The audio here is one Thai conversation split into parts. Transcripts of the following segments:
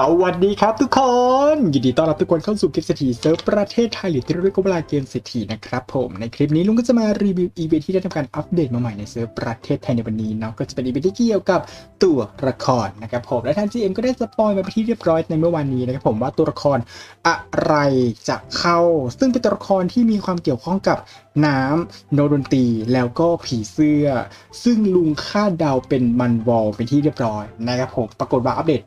สวัสดีครับทุกคน ยินดีต้อนรับทุกคนเข้าสู่เกมเศรษฐีเซิร์ฟประเทศไทยหรือที่เรียกว่าเวลาเกมเศรษฐีนะครับผมในคลิปนี้ลุงก็จะมารีวิวอีเวนท์ที่ได้ทำการอัปเดตมาใหม่ในเซิร์ฟประเทศไทยในวันนี้เนาะก็จะเป็นอีเวนท์ที่เกี่ยวกับตัวละครนะครับผมและทาง GM ก็ได้สปอยมาเป็นที่เรียบร้อยในเมื่อวานนี้นะครับผมว่าตัวละครอะไรจะเข้า ซึ่งเป็นตัวละครที่มีความเกี่ยวข้องกับน้ำโนดนตรีแล้วก็ผีเสื้อ ซึ่งลุงคาดเดาเป็นมันวอลเป็นที่เรียบร้อยนะครับผมปรากฏว่าอัปเดต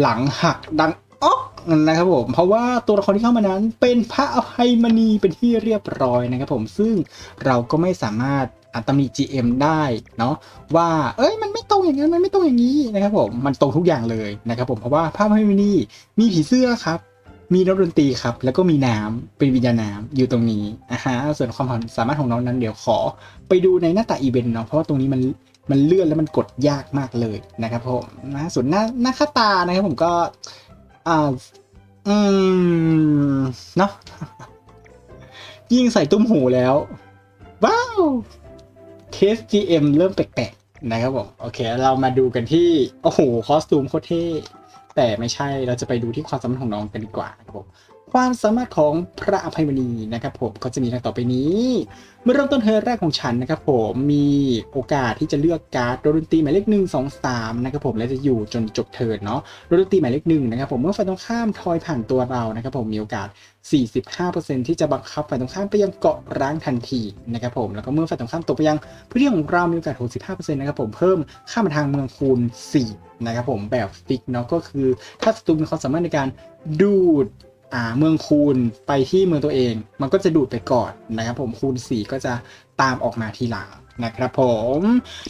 หลังหักดังอ๊อกนะครับผมเพราะว่าตัวละครที่เข้ามานั้นเป็นพระอภัยมณีเป็นที่เรียบร้อยนะครับผมซึ่งเราก็ไม่สามารถอัตำหนิ GM ได้เนาะว่าเอ้ยมันไม่ตรงอย่างนั้นมันไม่ตรงอย่างนี้นะครับผมมันตรงทุกอย่างเลยนะครับผมเพราะว่าพระอภัยมณีมีผีเสื้อครับ มีนักดนตรีครับ แล้วก็มีน้ำเป็นวิญญาณน้ำอยู่ตรงนี้อะฮะส่วนความสามารถของน้องนั้นเดี๋ยวขอ ไปดูในหน้าตาอีเวนต์เนาะเพราะว่าตรงนี้มัน มันเลื่อนแล้วมันกดยากมากเลยนะครับผมนะส่วนหน้าหน้าค่าตานะครับผมก็อ่าอืมเนาะยิ่งใส่ตุ้มหูแล้ว ว้าวเคส GM เริ่มแปลกๆนะครับผมโอเค เรามาดูกันที่ โอ้โห คอสตูมโคตรเท่แต่ไม่ใช่เราจะไปดูที่ความสามารถของน้องกันดีกว่าครับผม ความสามารถของพระอภัยมณีนะครับผมก็จะมีดังต่อไปนี้เมื่อเริ่มต้นเทอร์นแรกของฉันนะครับผมมีโอกาสที่จะเลือกการ์ดโดนตีหมายเลขหนึ่งสองสามนะครับผมและจะอยู่จนจบเทิร์นเนาะโดนตีหมายเลขหนึ่งนะครับผมเมื่อฝ่ายตรงข้ามทอยผ่านตัวเรานะครับผมมีโอกาส 45%ที่จะบังคับฝ่ายตรงข้ามไปยังเกาะร้างทันทีนะครับผมแล้วก็เมื่อฝ่ายตรงข้ามตกไปยังพื้นที่ของเรามีโอกาส 65%นะครับผมเพิ่มค่ามาทางเมืองคูณ 4 นะครับผมแบบฟิกเนาะก็คือถ้าศัตรูมีความสามารถในการดูด เมืองคูณไปที่เมืองตัวเอง มันก็จะดูดไปก่อนนะครับผมคูณ 4 ก็จะตามออกมาทีหลังนะครับผม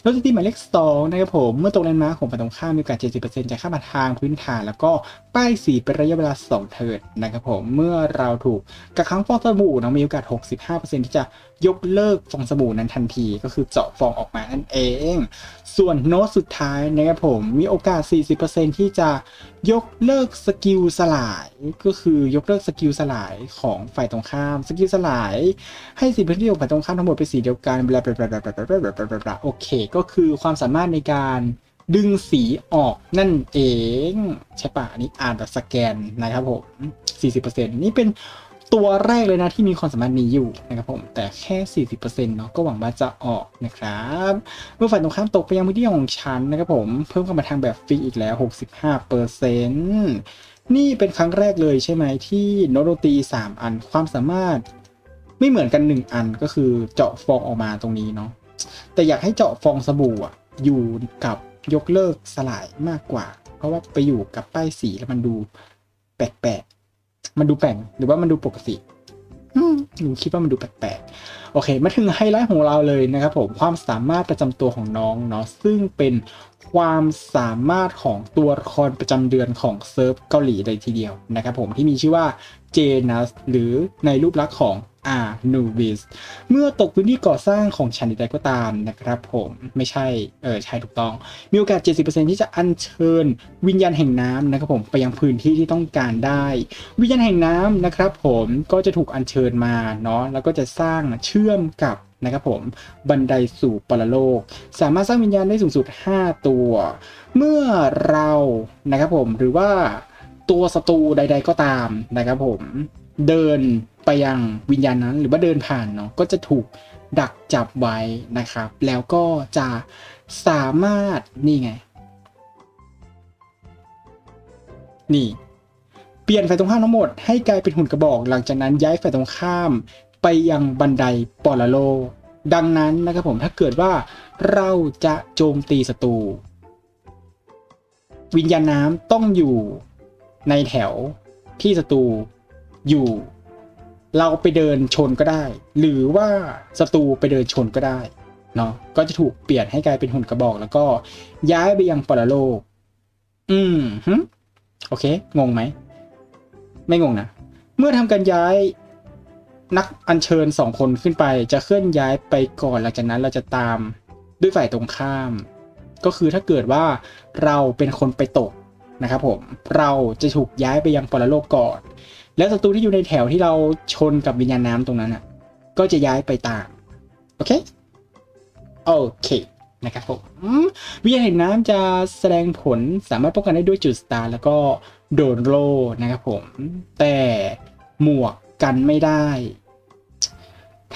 รถที่หมายเลข2นะครับผม เมื่อตกแลนด์มาร์คของฝ่ายตรงข้ามมีโอกาส 70%จะข้ามาทางพื้นฐาน แล้วก็ป้ายสีเป็นระยะเวลา 2 เทิร์นนะครับผม เมื่อเราถูกกักขังฟองสบู่นะมีโอกาส 65%ที่จะยกเลิกฟองสบู่นั้นทันที ก็คือเจาะฟองออกมานั่นเอง ส่วนโน้ตสุดท้ายนะครับผม มีโอกาส 40%ที่จะ ยกเลิกสกิลสลายก็คือยกเลิกสกิลสลายของฝ่ายตรงข้ามสกิลสลาย ให้สีพื้นที่ของฝ่ายตรงข้ามทั้งหมดเป็นสีเดียวกันบลาบลาบลาบลาบลาบลาบลาโอเค ก็คือความสามารถในการดึงสีออกนั่นเอง ใช่ปะนนี้อ่านแบบสแกนนะครับผม40%นี่เป็น ตัวแรกเลยนะที่มีความสามารถนี้อยู่นะครับผมแต่แค่ 40%เนาะก็หวังว่าจะออกนะครับเมื่อฝ่ายตรงข้ามตกไปยังพื้นที่ของฉันนะครับผมเพิ่มเข้ามาทางแบบฟรีอีกแล้ว 65%นี่เป็นครั้งแรกเลยใช่ไหมที่โนโตตี 3 อันความสามารถไม่เหมือนกัน 1 อันก็คือเจาะฟองออกมาตรงนี้เนาะแต่อยากให้เจาะฟองสบู่อะอยู่กับยกเลิกสลายมากกว่า เพราะว่าไปอยู่กับป้ายสีแล้วมันดูแปลกๆ มันดูแปลกหรือว่ามันดูปกติอืมหนูคิดว่ามันดูแปลกๆ โอเค มาถึงไฮไลท์ของเราเลยนะครับผม ความสามารถประจำตัวของน้องเนาะ ซึ่งเป็นความสามารถของตัวละครประจำเดือนของเซิร์ฟเกาหลีเลยทีเดียวนะครับผมที่มีชื่อว่าเจนัสหรือในรูปลักษณ์ของ อานูวิสเมื่อตกพื้นที่ก่อสร้างของชั้นใดก็ตามนะครับผมไม่ใช่เออใช่ถูกต้อง มีโอกาส 70%ที่จะอัญเชิญวิญญาณแห่งน้ำนะครับผมไปยังพื้นที่ที่ต้องการได้ วิญญาณแห่งน้ำนะครับผมก็จะถูกอัญเชิญมาเนาะแล้วก็จะสร้างเชื่อมกับนะครับผมบันไดสู่ปรโลก สามารถสร้างวิญญาณได้สูงสุด 5 ตัว เมื่อเรานะครับผมหรือว่าตัวศัตรูใด ๆก็ตามนะครับผม เดินไปยังวิญญาณนั้น หรือว่าเดินผ่านเนาะก็จะถูกดักจับไว้นะครับ แล้วก็จะสามารถนี่ไง นี่ เปลี่ยนฝ่ายตรงข้ามทั้งหมดให้กลายเป็นหุ่นกระบอก หลังจากนั้นย้ายฝ่ายตรงข้ามไปยังบันไดปรโล ดังนั้นนะครับผมถ้าเกิดว่าเราจะโจมตีศัตรูวิญญาณน้ำต้องอยู่ในแถวที่ศัตรู อยู่ เราไปเดินชนก็ได้ หรือว่าศัตรูไปเดินชนก็ได้เนาะก็จะถูกเปลี่ยนให้กลายเป็นหุ่นกระบอก แล้วก็ย้ายไปยังปรโลก อืมฮึโอเค งงไหม ไม่งงนะ เมื่อทำการย้ายนักอัญเชิญสองคนขึ้นไป จะเคลื่อนย้ายไปก่อนหลังจากนั้นเราจะตามด้วยฝ่ายตรงข้าม ก็คือถ้าเกิดว่าเราเป็นคนไปตกนะครับผม เราจะถูกย้ายไปยังปรโลกก่อน แล้วศัตรูที่อยู่ในแถวที่เราชนกับวิญญาณน้ำตรงนั้นอะ ก็จะย้ายไปตาม โอเค โอเค นะครับผมวิญญาณแห่งน้ำจะแสดงผลสามารถป้องกันได้ด้วยจุดสตาร์แล้วก็โดนโลนะครับผม แต่หมวกกันไม่ได้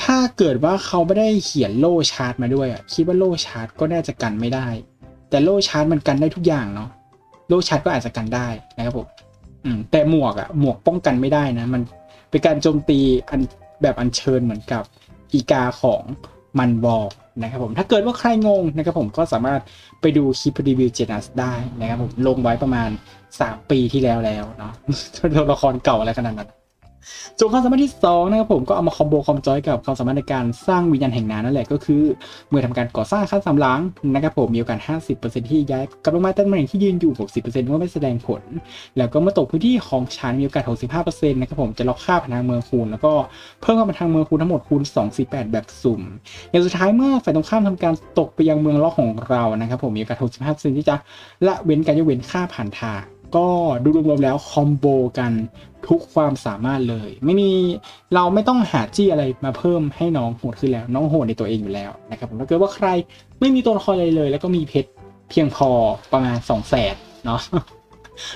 ถ้าเกิดว่าเขาไม่ได้เขียนโล่ชาร์จมาด้วยอะ คิดว่าโล่ชาร์จก็น่าจะกันไม่ได้ แต่โล่ชาร์จมันกันได้ทุกอย่างเนาะ โล่ชาร์จก็อาจจะกันได้นะครับผม แต่หมวกอะหมวกป้องกันไม่ได้นะ มันเป็นการโจมตีอันแบบอันเชิญเหมือนกับอีกาของมันบอกนะครับผมถ้าเกิดว่าใครงงนะครับผมก็สามารถไปดูคลิปรีวิวเจนัสได้นะครับผมลงไว้ประมาณ 3 ปีที่แล้วแล้วเนาะตัวละครเก่าอะไรขนาดนั้น ส่วนความสามารถที่2นะครับผมก็เอามาคอมโบคอมจอยกับความสามารถในการสร้างวิญญาณแห่งน้ำนั่นแหละก็คือ เมื่อทำการก่อสร้างอาคารสามหลังนะครับผมมีโอกาส 50%ที่ย้ายกลับลงมาตำแหน่งที่ยืนอยู่ 60%เมื่อไม่แสดงผล แล้วก็เมื่อตกพื้นที่ของชั้นมีโอกาส 65%นะครับผมจะล็อกค่าพลังเมืองคูณแล้วก็เพิ่มค่ามพลังเมืองคูณทั้งหมดคูณ248 แบบสุ่มอย่างสุดท้ายเมื่อฝ่ายตรงข้ามทำการตกไปยังเมืองล็อกของเรานะครับผมมีโอกาส 65%ที่จะละเว้นการยกเว้นค่าผ่านทาง ก็ดูรวมๆแล้วคอมโบกันทุกความสามารถเลย ไม่มีเราไม่ต้องหาจี้อะไรมาเพิ่มให้น้องโหดขึ้นแล้ว น้องโหดในตัวเองอยู่แล้วนะครับผมถ้าเกิดว่าใครไม่มีตัวละครอะไรเลย แล้วก็มีเพชรเพียงพอประมาณ2 0 0แสนเนาะ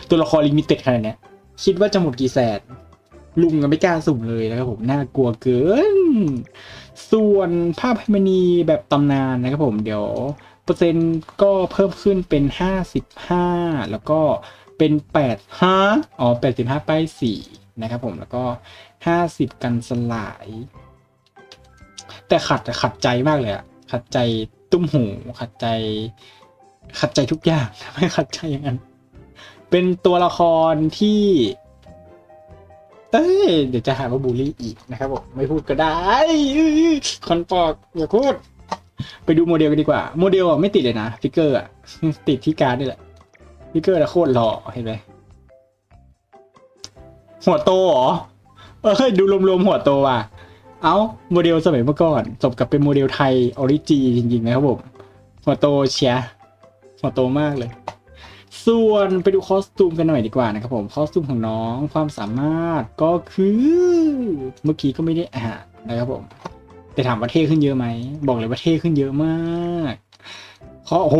ตัวละครลิมิเต็ดขนาดนี้คิดว่าจะหมดกี่แสนลุงก็ไม่กล้าสุ่มเลยนะครับผมน่ากลัวเกิน ส่วนภาพไพมณีแบบตำนานนะครับผมเดี๋ยว เปอร์เซ็นต์ก็เพิ่มขึ้นเป็น 55 แล้วก็ เป็น8ฮะอ๋อ85 ป้าย 4 นะครับผมแล้วก็ 50 กันสลาย แต่ขัดแต่ขัดใจมากเลยอะขัดใจตุ้มหู ขัดใจ ขัดใจทุกอย่างทำไมขัดใจอย่างนั้น เป็นตัวละครที่ เอ้ยเดี๋ยวจะหาว่าบูลลี่อีกนะครับผมไม่พูดก็ได้คอนปอกอย่าพูด ไปดูโมเดลกันดีกว่า โมเดลอะไม่ติดเลยนะฟิกเกอร์อะติดที่การนี่แหละ ฟิกเกอร์อะโคตรหล่อเห็นไหมหัวโตเหรอเออดูรวมๆหัวโตอะ เอ้าโมเดลสมัยเมื่อก่อนสมกับเป็นโมเดลไทยออริจิจริงๆนะครับผมหัวโตเชียหัวโตมากเลย ส่วนไปดูคอสตูมกันหน่อยดีกว่านะครับผมคอสตูมของน้องความสามารถก็คือเมื่อกี้ก็ไม่ได้อ่านนะครับผมแต่ถามว่าเท่ขึ้นเยอะไหมบอกเลยว่าเท่ขึ้นเยอะมากเพราโอ้โห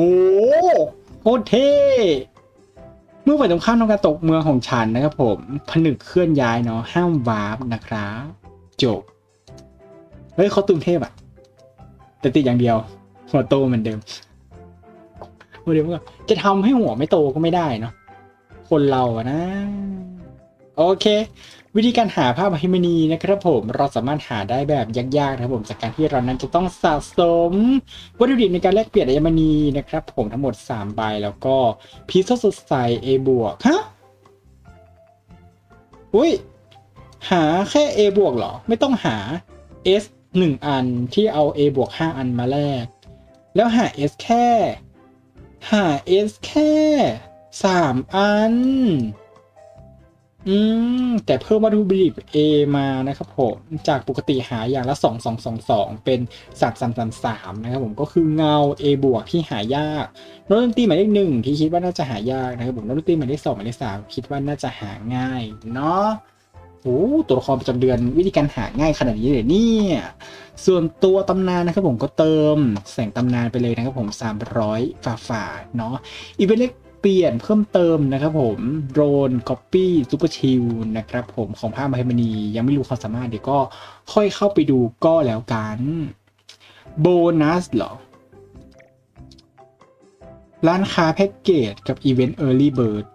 โคตรเท่ เมื่อฝ่ายตรงข้ามน้องการตกเมืองของฉันนะครับผมผนึกเคลื่อนย้ายเนาะห้ามวาร์ปนะครับจบเฮ้ยเขาตุ้มเทพอะแต่ติดอย่างเดียว หัวโตเหมือนเดิมหัวเดลก็จะทำให้หัวไม่โตก็ไม่ได้เนาะคนเราอะนะ โอเค วิธีการหาภาพอหิมณีนะครับผมเราสามารถหาได้แบบยากๆนะครับผมจากการที่เรานั้นจะต้องสะสมวัตถุดิบในการแลกเปลี่ยนอัญมณีนะครับผมทั้งหมด 3 ใบแล้วก็พีซสดใส A บวกฮะอุ้ยหาแค่ A บวกเหรอ ไม่ต้องหา S 1 อันที่เอา A บวก5อันมาแลกแล้วหา S แค่ หา S แค่ 3 อัน อืม แต่เพิ่มวัตถุดิบ A มานะครับผมจากปกติหาอย่างละ 2 2 2 2 เป็น 3 3 3 3 นะครับผมก็คือเงา A บวกที่หายากโน้ตดนตรีหมายเลขหนึ่งที่คิดว่าน่าจะหายากนะครับผมโน้ตดนตรีหมายเลขสองหมายเลขสามคิดว่าน่าจะหาง่ายเนาะโอ้ตัวละครประจำเดือนวิธีการหาง่ายขนาดนี้เลยเนี่ยส่วนตัวตำนานนะครับผมก็เติมแสงตำนานไปเลยนะครับผม 300ฝาฝ่าเนาะอีเวนต์เล็ก เปลี่ยนเพิ่มเติมนะครับผมโดรนก๊อปปี้ซูเปอร์ชิลนะครับผมของภาพมาเฮมณียังไม่รู้ความสามารถเดี๋ยวก็ค่อยเข้าไปดูก็แล้วกันโบนัสเหรอ ร้านค้าแพ็กเกจกับอีเวนต์ Early Bird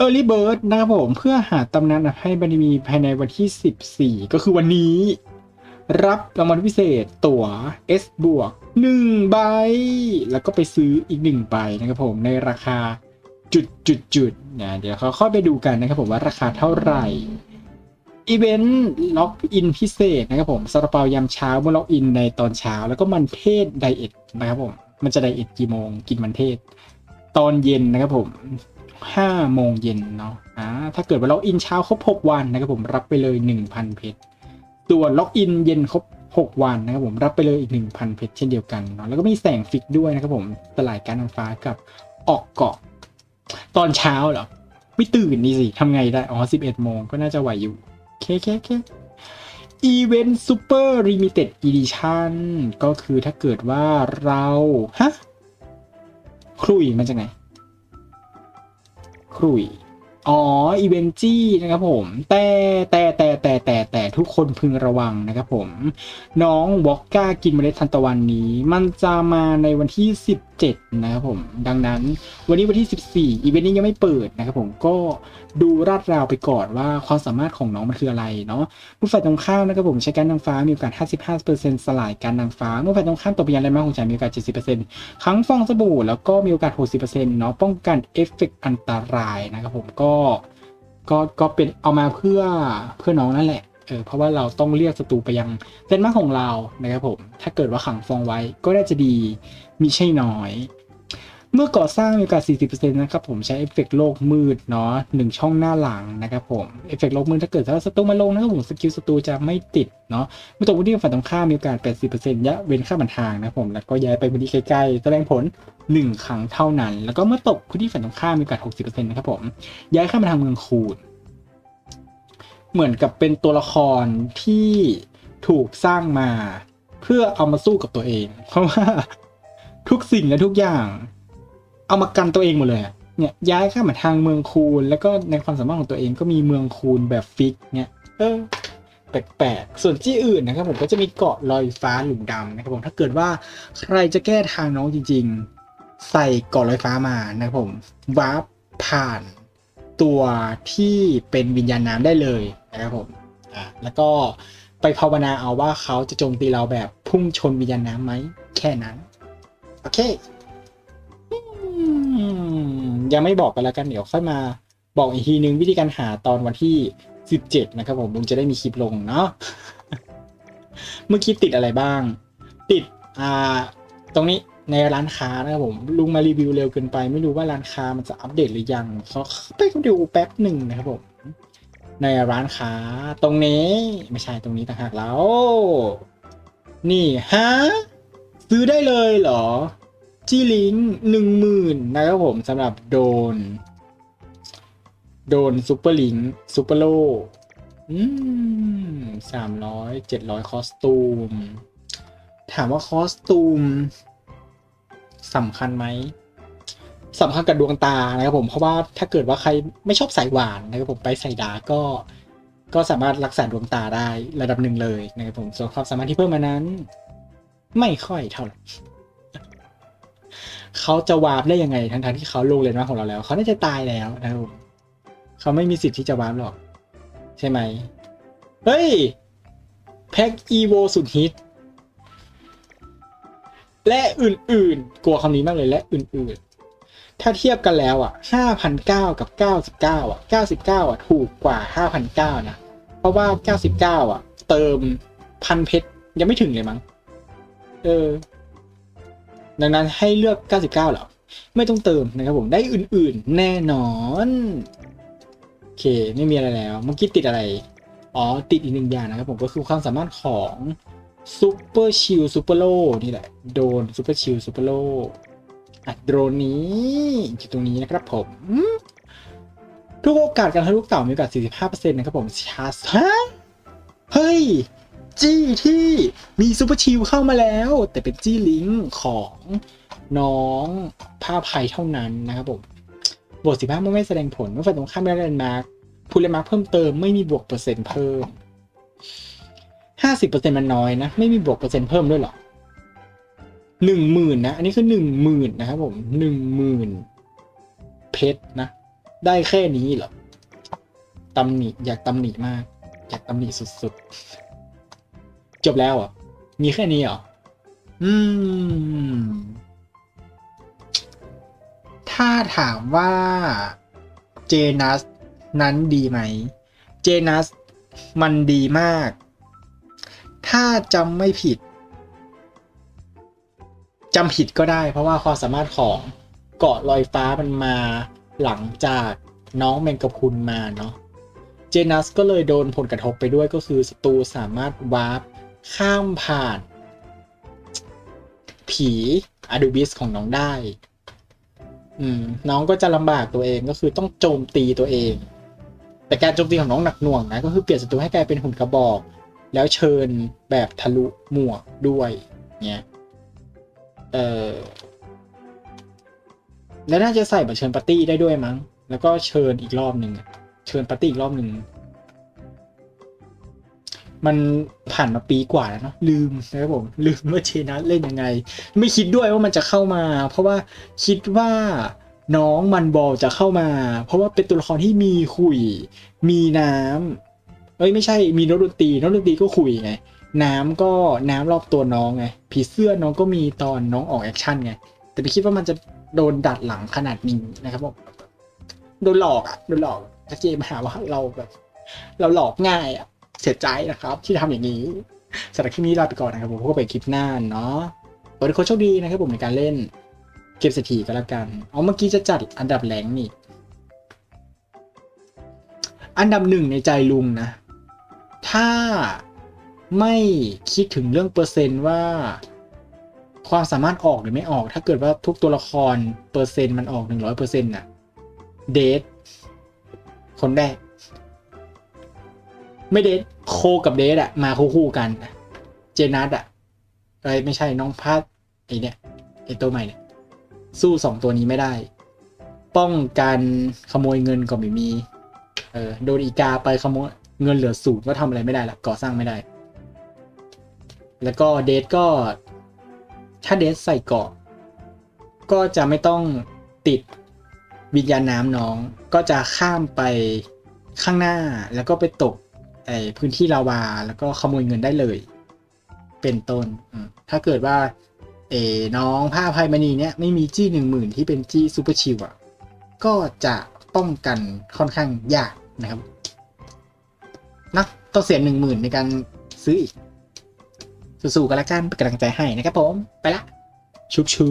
Early Bird นะครับผมเพื่อหาตำนานให้บันมีภายในวันที่ 14 ก็คือวันนี้ รับรางวัลพิเศษตั๋ว S บวก1ใบ แล้วก็ไปซื้ออีก 1 ใบนะครับผมในราคาจุดจุดจุดนะเดี๋ยวเขาค่อยไปดูกันนะครับผมว่าราคาเท่าไหร่อีเวนต์ล็อกอินพิเศษนะครับผมซาลาเปายามเช้าเมื่อล็อกอินในตอนเช้า แล้วก็มันเทศไดเอทนะครับผมมันจะไดเอทกี่โมงกินมันเทศ ตอนเย็นนะครับผมห้าโมงเย็นเนาะอ่าถ้าเกิดว่าล็อกอินเช้าครบหกวันนะครับผมรับไปเลยหนึ่งพันเพชร ส่วนล็อกอินเย็นครบ 6 วันนะครับผมรับไปเลยอีก 1,000 เพชรเช่นเดียวกันเนาะแล้วก็มีแสงฟิกด้วยนะครับผมสลายการนางฟ้ากับออกเกาะ ตอนเช้าเหรอ ไม่ตื่นนี่สิทำไงได้ อ๋อ 11 โมงก็น่าจะไหวอยู่เคเคเค Event Super Limited Edition ก็คือถ้าเกิดว่าเรา ฮะครุยมันจากไหนครุย อ๋ออีเวนจี้นะครับผม แต่แต่แต่แต่แต่แต่ทุกคนพึงระวังนะครับผม น้องวอกก้ากินเมล็ดทันตะวันนี้ มันจะมาในวันที่ 17 นะครับผม ดังนั้นวันนี้วันที่ 14 อีเวนต์นี้ยังไม่เปิดนะครับผมก็ดูราดราวไปก่อนว่าความสามารถของน้องมันคืออะไรเนาะเมื่อฝ่ายตรงข้ามนะครับผมใช้การนางฟ้ามีโอกาส 55%สลายการนางฟ้าเมื่อฝ่ายตรงข้ามตกพยานแรมาของจ่ายมีโอกาส 70%ครั้งฟองสบู่แล้วก็มีโอกาส 60%เนาะป้องกันเอฟเฟกต์อันตรายนะครับผมก็ก็ก็เป็นเอามาเพื่อเพื่อน้องนั่นแหละเออเพราะว่าเราต้องเรียกศัตรูไปยังเซนมาของเรานะครับผม ถ้าเกิดว่าขังฟองไว้ก็ได้จะดีมิใช่น้อย เมื่อก่อสร้างมีโอกาส 40%นะครับผมใช้เอฟเฟกต์โลกมืดเนาะหนึ่งช่องหน้าหลังนะครับผมเอฟเฟกต์โลกมืดถ้าเกิดว่าศัตรูมาลงนะครับผมสกิลศัตรูจะไม่ติดเนาะเมื่อตกพื้นที่ฝั่งตรงข้ามมีโอกาส 80%ยะเว้นค่าบันทางนะครับผมแล้วก็ย้ายไปพื้นที่ใกล้ๆแสดงผล 1 ครั้งเท่านั้น แล้วก็เมื่อตกพื้นที่ฝั่งตรงข้ามมีโอกาส 60%นะครับผมย้ายข้ามมาทางเมืองคูนเหมือนกับเป็นตัวละครที่ถูกสร้างมา เพื่อเอามาสู้กับตัวเอง เพราะว่าทุกสิ่งและทุกอย่าง เอามากันตัวเองหมดเลยเนี่ยย้ายข้ามมาทางเมืองคูนแล้วก็ในความสามารถของตัวเองก็มีเมืองคูนแบบฟิกเนี่ยเออแปลกๆ ส่วนที่อื่นนะครับผมก็จะมีเกาะลอยฟ้าหลุมดำนะครับผมถ้าเกิดว่าใครจะแก้ทางน้องจริงๆ ใส่เกาะลอยฟ้ามานะครับผมวาร์ปผ่านตัวที่เป็นวิญญาณน้ำได้เลยนะครับผมอะแล้วก็ไปภาวนาเอาว่าเขาจะโจมตีเราแบบพุ่งชนวิญญาณน้ำไหมแค่นั้น โอเค ยังไม่บอกกันแล้วกันเดี๋ยวค่อยมาบอกอีกทีนึงวิธีการหาตอนวันที่ 17 นะครับผมลุงจะได้มีคลิปลงเนาะเมื่อกี้ติดอะไรบ้าง ติดอ่าตรงนี้ในร้านค้านะครับผมลุงมารีวิวเร็วเกินไป ไม่รู้ว่าร้านค้ามันจะอัปเดตหรือยังเขาไปดูแป๊บหนึ่งนะครับผมในร้านค้าตรงนี้ไม่ใช่ตรงนี้ต่างหากแล้ว นี่ฮะซื้อได้เลยเหรอ จีลิงหนึ่งหมื่นนะครับผมสำหรับโดน โดนซูเปอร์ลิงซูเปอร์โลสามร้อยเจ็ดร้อยคอสตูม ถามว่าคอสตูมสำคัญไหมสำคัญกับดวงตานะครับผมเพราะว่าถ้าเกิดว่าใครไม่ชอบสายหวานนะครับผมไปใส่ดากก็ก็สามารถรักษาดวงตาได้ระดับหนึ่งเลยนะครับผมส่วนความสามารถที่เพิ่มมานั้น ไม่ค่อยเท่าไหร่ เขาจะวาร์ปได้ยังไงทั้งๆที่เขาลงเลนมาของเราแล้ว เขาน่าจะตายแล้วนะครับผมเขาไม่มีสิทธิ์ที่จะวาร์ปหรอก ใช่ไหมเฮ้ย แพ็กอีโวสุดฮิต และอื่นๆ กลัวคำนี้มากเลยและอื่นๆ ถ้าเทียบกันแล้วอะห้าพันเก้ากับเก้าสิบเก้าอะเก้าสิบเก้าอะ ถูกกว่าห้าพันเก้านะ เพราะว่าเก้าสิบเก้าอะ เติมพันเพชรยังไม่ถึงเลยมั้ง เออ ดังนั้นให้เลือกเก้าสิบเก้าหรอ ไม่ต้องเติมนะครับผม ได้อื่นๆ แน่นอน โอเค ไม่มีอะไรแล้ว เมื่อกี้ติดอะไร อ๋อ ติดอีกหนึ่งอย่างนะครับผม ก็คือความสามารถของซูเปอร์ชิลซูเปอร์โลนี่แหละ โดนซูเปอร์ชิลซูเปอร์โลอัดโดรนนี้อยู่ตรงนี้นะครับผม ทุกโอกาสการทะลุเต่ามีโอกาส45%นะครับผมชาร์จเฮ้ย จี้ที่มีซูเปอร์ชิลเข้ามาแล้ว แต่เป็นจี้ลิงของน้องผ้าภัยเท่านั้นนะครับผมบวก15เมื่อไม่แสดงผลเมื่อฝ่ายตรงข้ามไม่ได้แลนด์มาร์คผู้เล่นมาร์คเพิ่มเติมไม่มีบวกเปอร์เซ็นต์เพิ่ม50%มันน้อยนะ ไม่มีบวกเปอร์เซ็นต์เพิ่มด้วยหรอหนึ่งหมื่นนะ อันนี้คือหนึ่งหมื่นนะครับผมหนึ่งหมื่นเพชรนะ ได้แค่นี้เหรอตำหนิอยากตำหนิมาก อยากตำหนิสุดๆ จบแล้วอะ มีแค่นี้เหรอ อืม ถ้าถามว่าเจนัสนั้นดีไหม เจนัสมันดีมาก ถ้าจำไม่ผิดจำผิดก็ได้ เพราะว่าความสามารถของเกาะลอยฟ้ามันมาหลังจากน้องแมงกะพุนมาเนาะเจนัสก็เลยโดนผลกระทบไปด้วยก็คือศัตรูสามารถวาร์ป ข้ามผ่าน ผีอดูบิสของน้องได้ อืม น้องก็จะลำบากตัวเองก็คือต้องโจมตีตัวเอง แต่การโจมตีของน้องหนักหน่วงนะ ก็คือเปลี่ยนศัตรูให้กลายเป็นหุ่นกระบอก แล้วเชิญแบบทะลุหมวกด้วยเงี้ยเออแล้วน่าจะใส่บัตรเชิญปาร์ตี้ได้ด้วยมั้ง แล้วก็เชิญอีกรอบหนึ่งเชิญปาร์ตี้อีกรอบหนึ่ง มันผ่านมาปีกว่าแล้วเนาะลืมนะครับผมลืมว่าเชนัสเล่นยังไง ไม่คิดด้วยว่ามันจะเข้ามา เพราะว่าคิดว่าน้องมันบอลจะเข้ามา เพราะว่าเป็นตัวละครที่มีขุย มีน้ำเอ้ยไม่ใช่มีนักดนตรีนักดนตรีก็ขุยไงน้ำก็น้ำรอบตัวน้องไงผีเสื้อน้องก็มีตอนน้องออกแอคชั่นไงแต่ไม่คิดว่ามันจะโดนดัดหลังขนาดนี้นะครับผมโดนหลอกอะโดนหลอกถ้เจมหาว่าเราแบบ เราหลอกง่ายอะ เสียใจนะครับ ที่ทำอย่างนี้สำหรับคลิปนี้ลาไปก่อนนะครับ ผมพบกันใหม่คลิปหน้าเนาะขอให้ทุกคนโชคดีนะครับผมในการเล่นเก็บเศรษฐีก็แล้วกัน เอาเมื่อกี้จะจัดอันดับแรงนี่ อันดับหนึ่งในใจลุงนะ ถ้าไม่คิดถึงเรื่องเปอร์เซนต์ว่า ความสามารถออกหรือไม่ออก ถ้าเกิดว่าทุกตัวละครเปอร์เซนต์มันออกหนึ่งร้อยเปอร์เซ็นต์น่ะ เดทคนแรก ไม่เดทโคกับเดทอะมาคู่ๆกัน เจนัสอะเอ้ยไม่ใช่น้องพัดไอเนี่ยไอตัวใหม่เนี่ยสู้สองตัวนี้ไม่ได้ ป้องกันขโมยเงินก็ไม่มี เออโดนอีกาไปขโมยเงินเหลือศูนย์ก็ทำอะไรไม่ได้ละก่อสร้างไม่ได้ แล้วก็เดทก็ถ้าเดทใส่เกาะ ก็จะไม่ต้องติดวิญญาณน้ำน้องก็จะข้ามไปข้างหน้าแล้วก็ไปตก ไอพื้นที่ลาวา แล้วก็ขโมยเงินได้เลย เป็นต้นถ้าเกิดว่า เอน้องผ้าภัยมณีเนี่ยไม่มีจี้หนึ่งหมื่นที่เป็นจี้ซูเปอร์ชิลอะก็จะป้องกันค่อนข้างยากนะครับนะต้องเสียหนึ่งหมื่นในการซื้ออีก สู้ๆกันละกันเป็นกำลังใจให้นะครับผม ไปละ ชุบชู